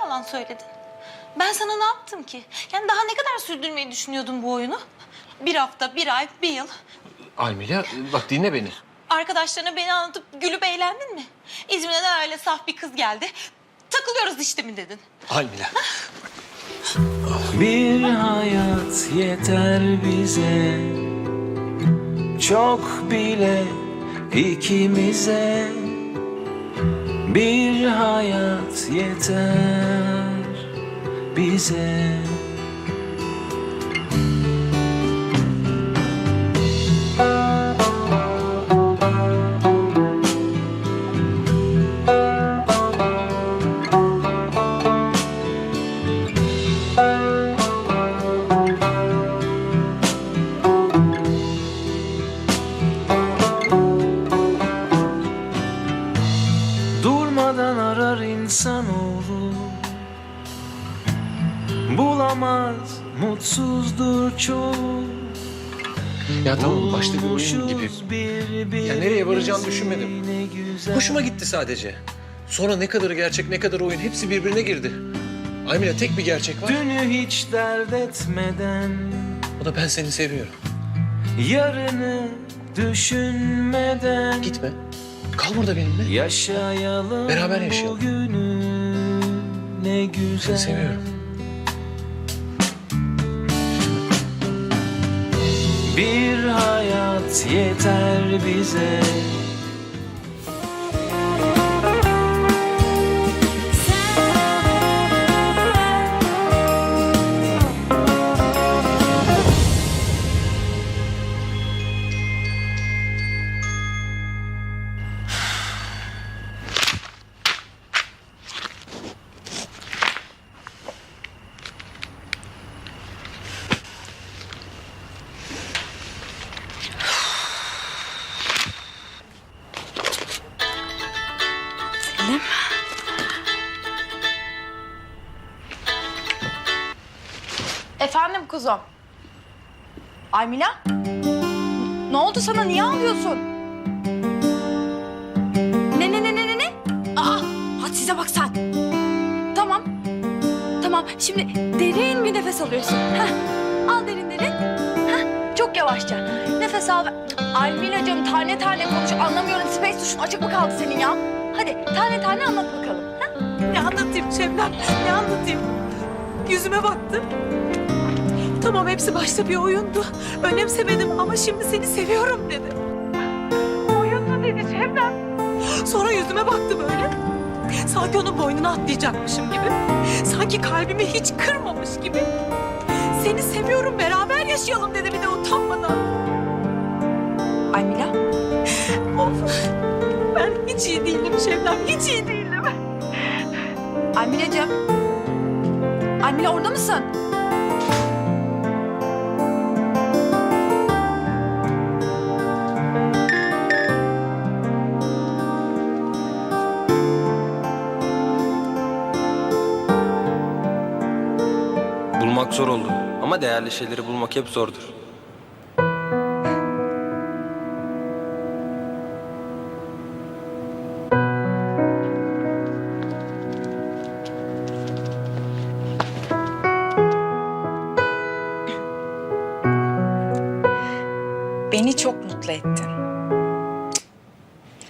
yalan söyledin? Ben sana ne yaptım ki? Yani daha ne kadar sürdürmeyi düşünüyordun bu oyunu? Bir hafta, bir ay, bir yıl. Almila bak dinle beni. Arkadaşlarına beni anlatıp gülüp eğlendin mi? İzmir'den öyle saf bir kız geldi. Takılıyoruz işte mi dedin? Almila. Bir hayat yeter bize Çok bile ikimize Bir hayat yeter bize sadece. Sonra ne kadarı gerçek ne kadar oyun hepsi birbirine girdi. Almila tek bir gerçek var. Dünü hiç dert etmeden O da ben seni seviyorum. Yarını düşünmeden Gitme. Kal burada benimle. Yaşayalım Beraber yaşayalım. bugünü ne güzel Seni seviyorum. Bir hayat yeter bize kuzum. Aymila? Ne oldu sana? Niye ağlıyorsun? Ne ne ne ne ne ne? Aa, hadi size bak sen. Tamam. Tamam. Şimdi derin bir nefes alıyorsun. Heh. Al derin derin. Heh. Çok yavaşça. Nefes al. ve- Aymilacığım tane tane konuş. Anlamıyorum. Space tuşun açık mı kaldı senin ya? Hadi tane tane anlat bakalım. Heh. Ne anlatayım Şebnem? Ne anlatayım? Yüzüme baktı. Tamam hepsi başta bir oyundu. Önemsemedim ama şimdi seni seviyorum dedi. Oyundu dedi Şebnem. Sonra yüzüme baktı böyle. Sanki onun boynuna atlayacakmışım gibi. Sanki kalbimi hiç kırmamış gibi. Seni seviyorum beraber yaşayalım dedi bir de utanmadan. Aymila? Of. Ben hiç iyi değilim Şebnem. Hiç iyi değilim. Aymilacığım. Aymila orada mısın? Bulmak zor oldu ama değerli şeyleri bulmak hep zordur. Beni çok mutlu ettin.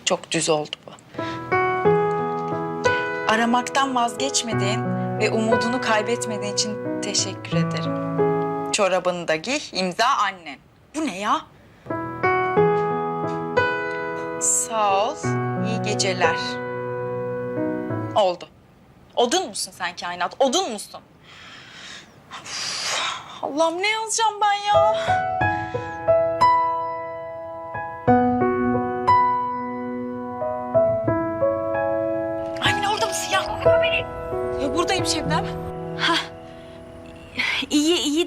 Çok düz oldu bu. Aramaktan vazgeçmediğin ve umudunu kaybetmediğin için teşekkür ederim. Çorabını da giy, imza annen. Bu ne ya? Sağ ol, iyi geceler. Oldu. Odun musun sen kainat? Odun musun? Üf, Allah'ım ne yazacağım ben ya?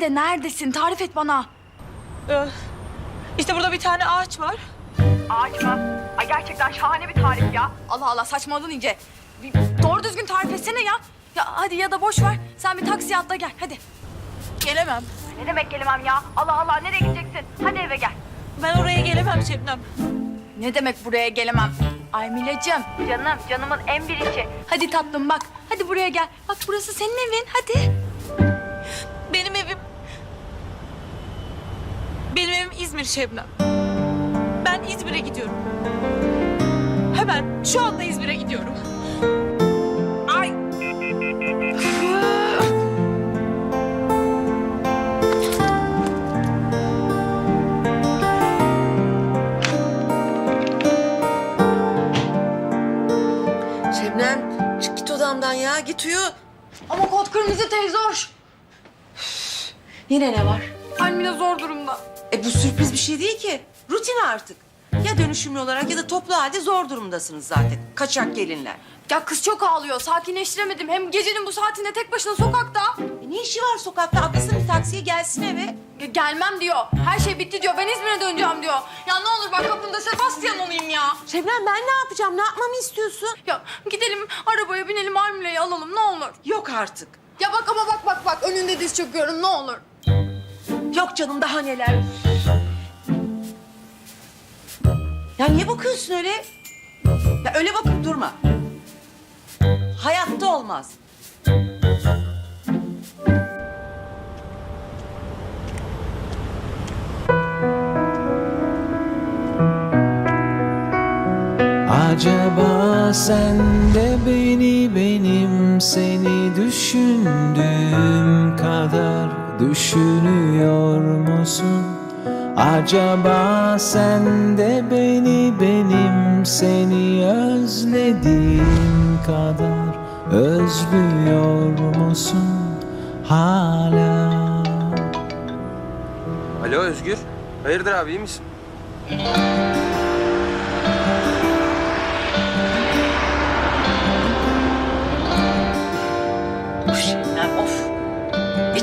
İyi iyi de neredesin? Tarif et bana. Ee, işte burada bir tane ağaç var. Ağaç mı? Ay gerçekten şahane bir tarif ya. Allah Allah saçmaladın iyice. Bir doğru düzgün tarif etsene ya. Ya hadi ya da boş ver. Sen bir taksiye atla gel hadi. Gelemem. Ne demek gelemem ya? Allah Allah nereye gideceksin? Hadi eve gel. Ben oraya gelemem Şebnem. Ne demek buraya gelemem? Ay Milacığım, canım, canımın en biricik. Hadi tatlım bak, hadi buraya gel. Bak burası senin evin, hadi. Benim evim İzmir Şebnem. Ben İzmir'e gidiyorum. Hemen şu anda İzmir'e gidiyorum. Ay. Şebnem çık git odamdan ya git uyu. Ama kod kırmızı teyze hoş. Yine ne var? E bu sürpriz bir şey değil ki. Rutin artık. Ya dönüşümlü olarak ya da toplu halde zor durumdasınız zaten. Kaçak gelinler. Ya kız çok ağlıyor, sakinleştiremedim. Hem gecenin bu saatinde tek başına sokakta. E ne işi var sokakta? Atlasın bir taksiye gelsin eve. Ya gelmem diyor, her şey bitti diyor. Ben İzmir'e döneceğim diyor. Ya ne olur bak kapında Sebastian olayım ya. Şebnem ben ne yapacağım? Ne yapmamı istiyorsun? Ya gidelim arabaya binelim Almila'yı alalım ne olur. Yok artık. Ya bak ama bak bak bak önünde diz çöküyorum ne olur. Yok canım daha neler. Ya niye bakıyorsun öyle? Ya öyle bakıp durma. Hayatta olmaz. Acaba sen de beni benim seni düşündüğüm kadar düşünüyor musun? Acaba sen de beni benim seni özlediğim kadar özlüyor musun hala? Alo Özgür. Hayırdır abi iyi misin?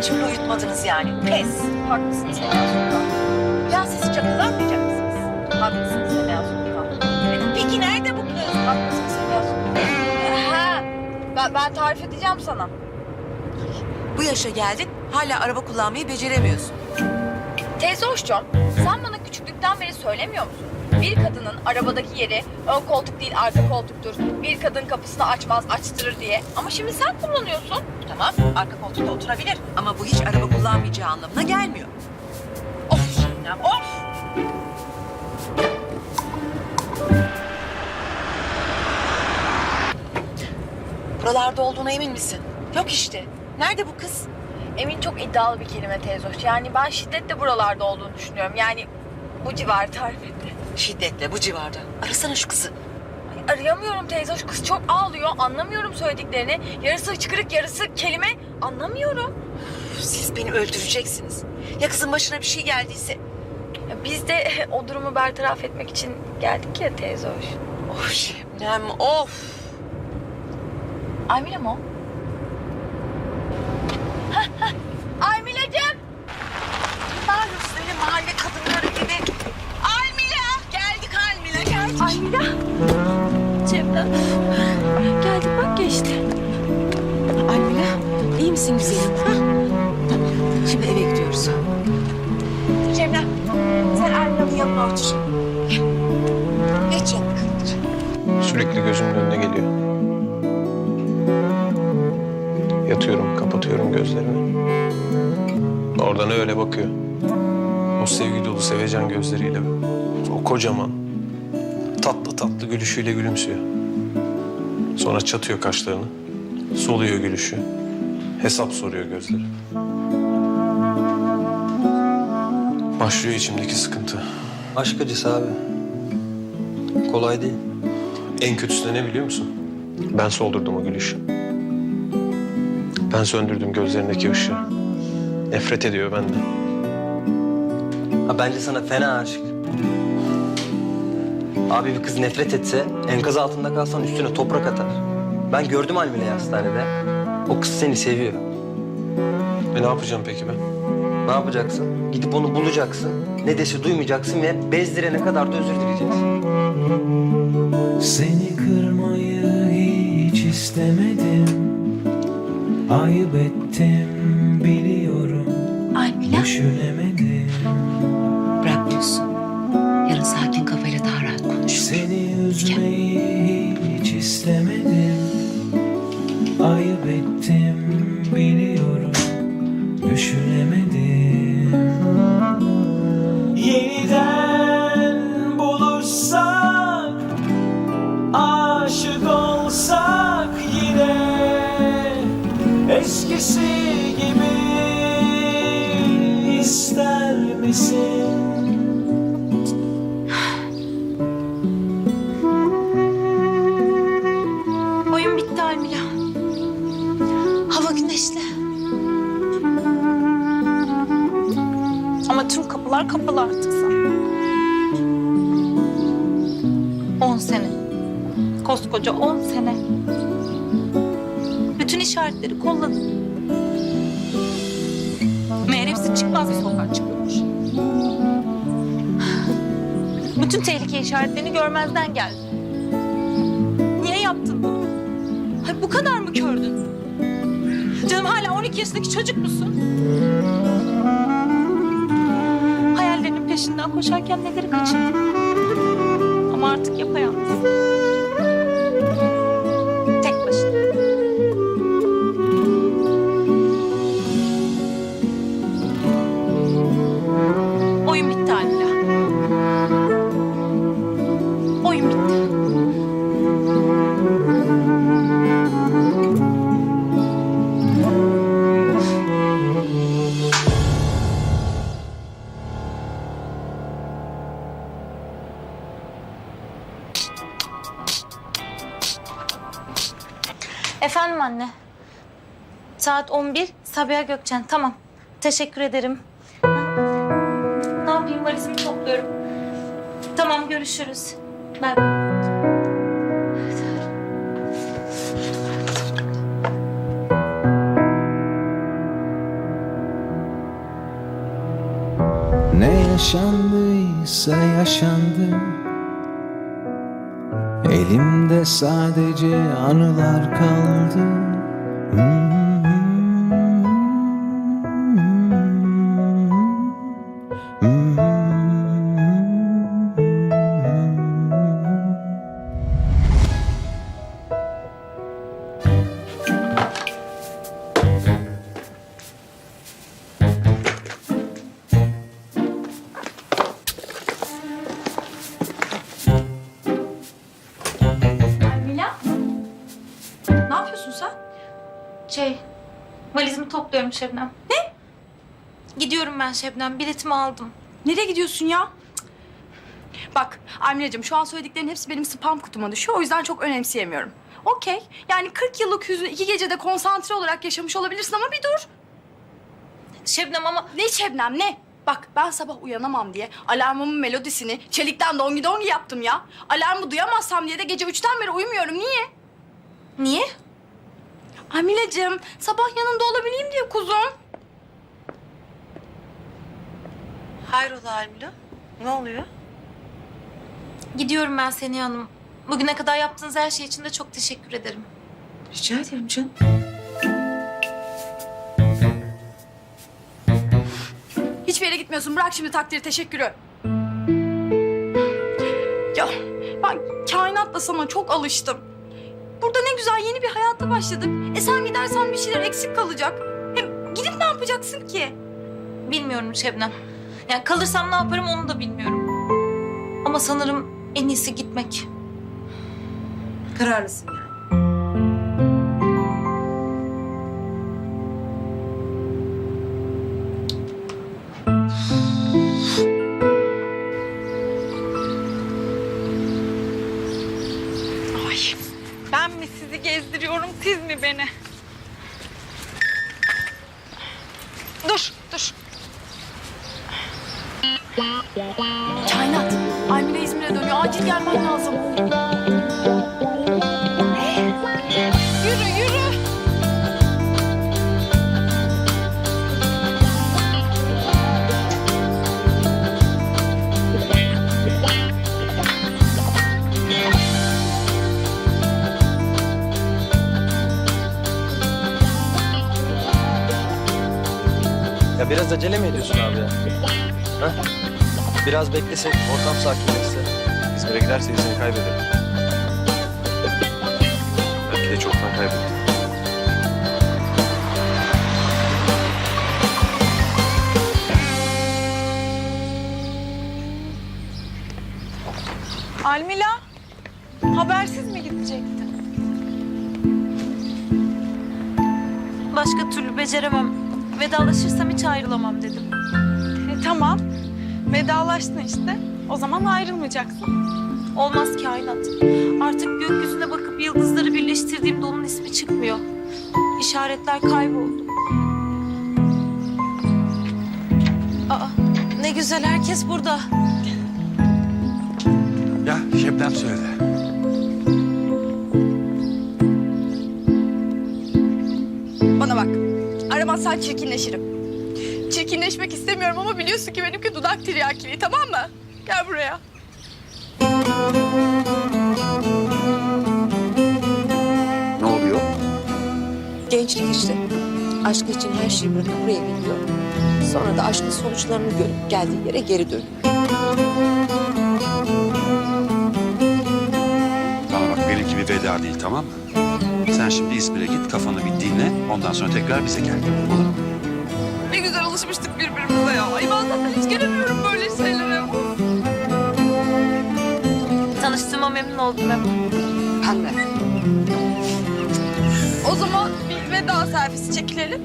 Bir uyutmadınız yani. Pes. Haklısın Sena Sultan. Ya siz çakılanmayacak mısınız? Haklısın Sena Sultan. Peki nerede bu kız? Haklısın Sena Sultan. Ha, ben, ben tarif edeceğim sana. Bu yaşa geldin hala araba kullanmayı beceremiyorsun. Teyze hoşçum, sen bana küçüklükten beri söylemiyor musun? Bir kadının arabadaki yeri ön koltuk değil arka koltuktur. Bir kadın kapısını açmaz açtırır diye. Ama şimdi sen kullanıyorsun. Tamam arka koltukta oturabilir ama bu hiç araba kullanmayacağı anlamına gelmiyor. Of Şebnem of. Buralarda olduğuna emin misin? Yok işte. Nerede bu kız? Emin çok iddialı bir kelime teyze hoş. Yani ben şiddetle buralarda olduğunu düşünüyorum. Yani bu civarı tarif etti. Şiddetle bu civarda. Arasana şu kızı. Ay, Arayamıyorum teyze hoş. Kız çok ağlıyor. Anlamıyorum söylediklerini. Yarısı hıçkırık yarısı kelime. Anlamıyorum. Siz beni öldüreceksiniz. Ya kızın başına bir şey geldiyse? Ya biz de o durumu bertaraf etmek için geldik ya teyze hoş. Of Şebnem of. Aymile mi o? Hah, hah. Aymile'cim. Bağırıyorsun öyle mahalle kadınları gibi. Almila geldik Aymile. Cemre. Geldik bak geçti. Almila iyi misin güzelim? Ha? Tamam şimdi eve gidiyoruz. Cemre sen Almila'nın yanına otur. Geç yanına. Sürekli gözümün önüne geliyor. Yatıyorum, kapatıyorum gözlerimi. Oradan öyle bakıyor. O sevgi dolu sevecen gözleriyle. O kocaman, gülüşüyle gülümsüyor. Sonra çatıyor kaşlarını. Soluyor gülüşü. Hesap soruyor gözleri. Başlıyor içimdeki sıkıntı. Aşk acısı abi. Kolay değil. En kötüsü de ne biliyor musun? Ben soldurdum o gülüşü. Ben söndürdüm gözlerindeki ışığı. Nefret ediyor benden. Ha bence sana fena aşık. Abi bir kız nefret etse enkaz altında kalsan üstüne toprak atar. Ben gördüm Almile'yi hastanede. O kız seni seviyor. E ne yapacağım peki ben? Ne yapacaksın? Gidip onu bulacaksın. Ne dese duymayacaksın ve bezdirene kadar da özür dileyeceksin. Seni kırmayı hiç istemedim. Ayıp ettim biliyorum. Aymile. Düşünemedim. Bırakmıyorsun. Yarın sakin Seni üzmeyi hiç istemedim. Ayıp ettim Hava güneşli. Ama tüm kapılar kapalı artık sana. On sene. Koskoca on sene. Bütün işaretleri kolladın. Meğer hepsi çıkmaz bir sokağa çıkıyormuş. Bütün tehlike işaretlerini görmezden geldin. Niye yaptın bunu? Hay bu kadar mı kördün? Canım hala 12 yaşındaki çocuk musun? Hayallerinin peşinden koşarken neleri kaçırdın? Sabiha Gökçen. Tamam. Teşekkür ederim. Ne yapayım valizimi topluyorum. Tamam görüşürüz. Bay bay. Ne yaşandıysa yaşandı Elimde sadece anılar kaldı Mila? Topluyorum Şebnem. Ne? Gidiyorum ben Şebnem. Biletimi aldım. Nereye gidiyorsun ya? Cık. Bak Almila'cığım şu an söylediklerin hepsi benim spam kutuma düşüyor. O yüzden çok önemseyemiyorum. Okey. Yani 40 yıllık hüznü iki gecede konsantre olarak yaşamış olabilirsin ama bir dur. Şebnem ama Ne Şebnem ne? Bak ben sabah uyanamam diye alarmımın melodisini çelikten dongi dongi yaptım ya. Alarmı duyamazsam diye de gece üçten beri uyumuyorum. Niye? niye? Amilacığım sabah yanında olabileyim diye kuzum. Hayrola Almila? Ne oluyor? Gidiyorum ben Seniha Hanım. Bugüne kadar yaptığınız her şey için de çok teşekkür ederim. Rica ederim canım. Hiçbir yere gitmiyorsun. Bırak şimdi takdiri teşekkürü. Ya ben kainatla sana çok alıştım. Burada ne güzel yeni bir hayata başladık. E sen gidersen bir şeyler eksik kalacak. Hem gidip ne yapacaksın ki? Bilmiyorum Şebnem. Yani kalırsam ne yaparım onu da bilmiyorum. Ama sanırım en iyisi gitmek. Kararlısın yani. Biraz acele mi ediyorsun abi ya? Ha? Biraz beklesek, ortam sakinleşse. İzmir'e giderse izini kaybederim. Belki de çoktan kaybettim. Almila, habersiz mi gidecektin? Başka türlü beceremem. Vedalaşırsam hiç ayrılamam dedim. E, tamam, vedalaştın işte. O zaman ayrılmayacaksın. Olmaz kainat. Artık gökyüzüne bakıp yıldızları birleştirdiğimde onun ismi çıkmıyor. İşaretler kayboldu. Aa, ne güzel herkes burada. Ya Şebnem söyledi. Bana bak. Aramazsan çirkinleşirim. Çirkinleşmek istemiyorum ama biliyorsun ki benimki dudak tiryakiliği tamam mı? Gel buraya. Ne oluyor? Gençlik işte. Aşk için her şeyi bırakıp buraya geliyor. Sonra da aşkın sonuçlarını görüp geldiği yere geri dönüyor. Veda değil tamam mı? Sen şimdi İzmir'e git kafanı bir dinle. Ondan sonra tekrar bize gel. Olur mu? Ne güzel alışmıştık birbirimize ya. Ay ben zaten hiç gelemiyorum böyle şeylere. Tanıştığıma memnun oldum Memo. Ben de. O zaman bir veda servisi çekilelim.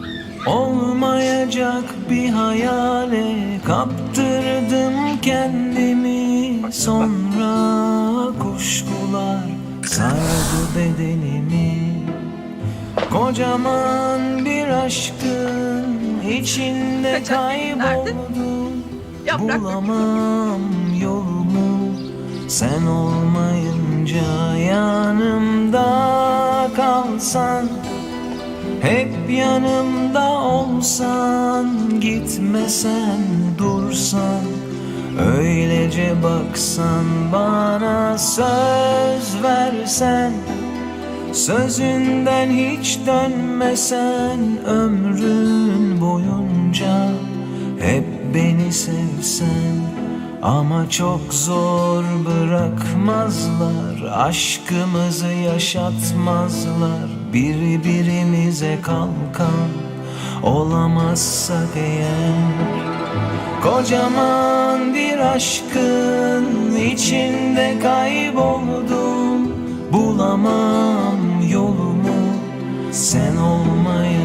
Olmayacak bir hayale kaptırdım kendimi Sonra kuşkular sardı bedenimi. Kocaman bir aşkın içinde kayboldum Bulamam yolumu. Sen olmayınca yanımda kalsan hep yanımda olsan gitmesen dursan Öylece baksan bana söz versen Sözünden hiç dönmesen ömrün boyunca Hep beni sevsen. Ama çok zor bırakmazlar Aşkımızı yaşatmazlar. Birbirimize kalkan Olamazsak eğer Kocaman bir aşkın içinde kayboldum. Bulamam yolumu sen olmayınca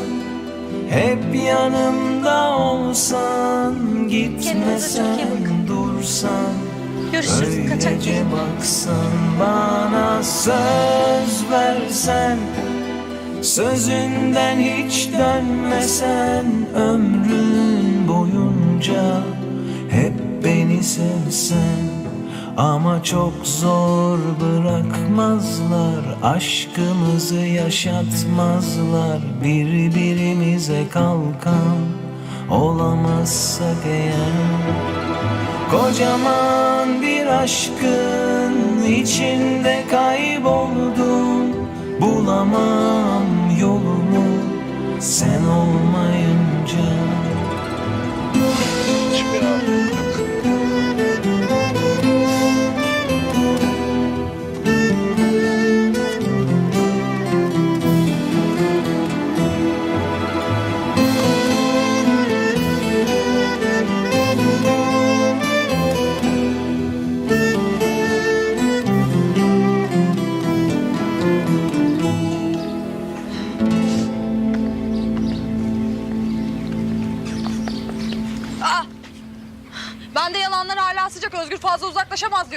hep yanımda olsan gitmesen dursan Görüşürüz. Öylece baksan bana söz versen Sözünden hiç dönmesen ömrün boyunca Hep beni sevsen ama çok zor bırakmazlar Aşkımızı yaşatmazlar. Birbirimize kalkan Olamazsak eğer. Kocaman bir aşkın içinde kayboldum Bulamam yolumu sen olmayınca. Ben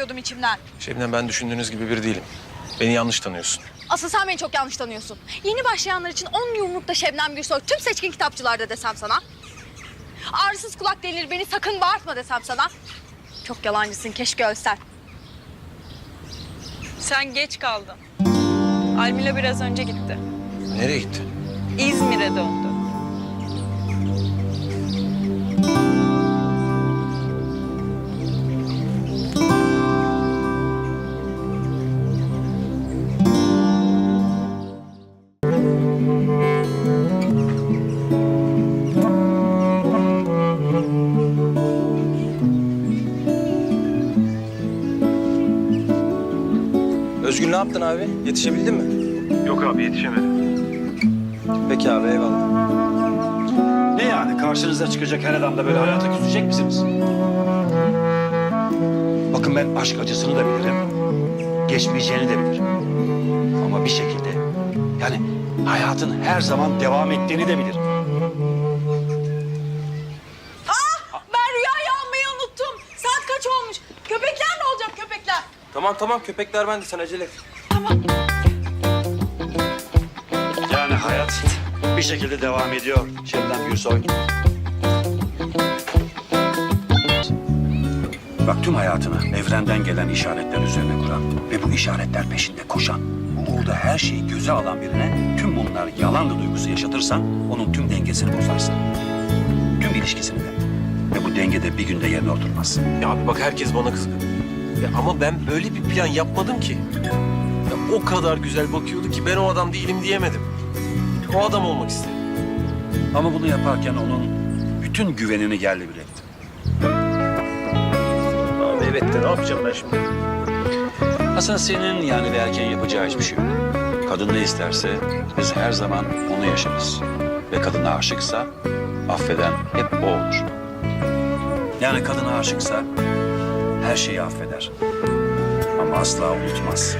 diyordum içimden. Şebnem ben düşündüğünüz gibi biri değilim. Beni yanlış tanıyorsun. Asıl sen beni çok yanlış tanıyorsun. Yeni başlayanlar için on yumrukta Şebnem Gürsoy tüm seçkin kitapçılarda desem sana. Ağrısız kulak delirir beni sakın bağırtma desem sana. Çok yalancısın keşke ölsen. Sen geç kaldın. Almila biraz önce gitti. Nereye gitti? İzmir'e döndü. Yaptın abi? Yetişebildin mi? Yok abi yetişemedim. Peki abi eyvallah. Ne yani karşınıza çıkacak her adamda böyle hayata küsecek misiniz? Bakın ben aşk acısını da bilirim. Geçmeyeceğini de bilirim. Ama bir şekilde yani hayatın her zaman devam ettiğini de bilirim. Ben rüyayı almayı unuttum. Saat kaç olmuş? Köpekler ne olacak köpekler? Tamam tamam köpekler bende sen acele et. Yani hayat bir şekilde devam ediyor Şebnem Gürsoy. Bak tüm hayatını evrenden gelen işaretler üzerine kuran ve bu işaretler peşinde koşan, bu uğurda her şeyi göze alan birine tüm bunlar yalandı duygusu yaşatırsan onun tüm dengesini bozarsın. Tüm ilişkisini de. Ve bu denge de bir günde yerine oturmaz. Ya abi bak herkes bana kızgın. Ya ama ben böyle bir plan yapmadım ki. O kadar güzel bakıyordu ki ben o adam değilim diyemedim. O adam olmak istedim. Ama bunu yaparken onun bütün güvenini bir ettin. Abi evet de ne yapacağım ben şimdi? Aslında senin yani bir erkeğin yapacağı hiçbir şey yok. Kadın ne isterse biz her zaman onu yaşarız. Ve kadına aşıksa affeden hep o olur. Yani kadına aşıksa her şeyi affeder. Ama asla unutmaz.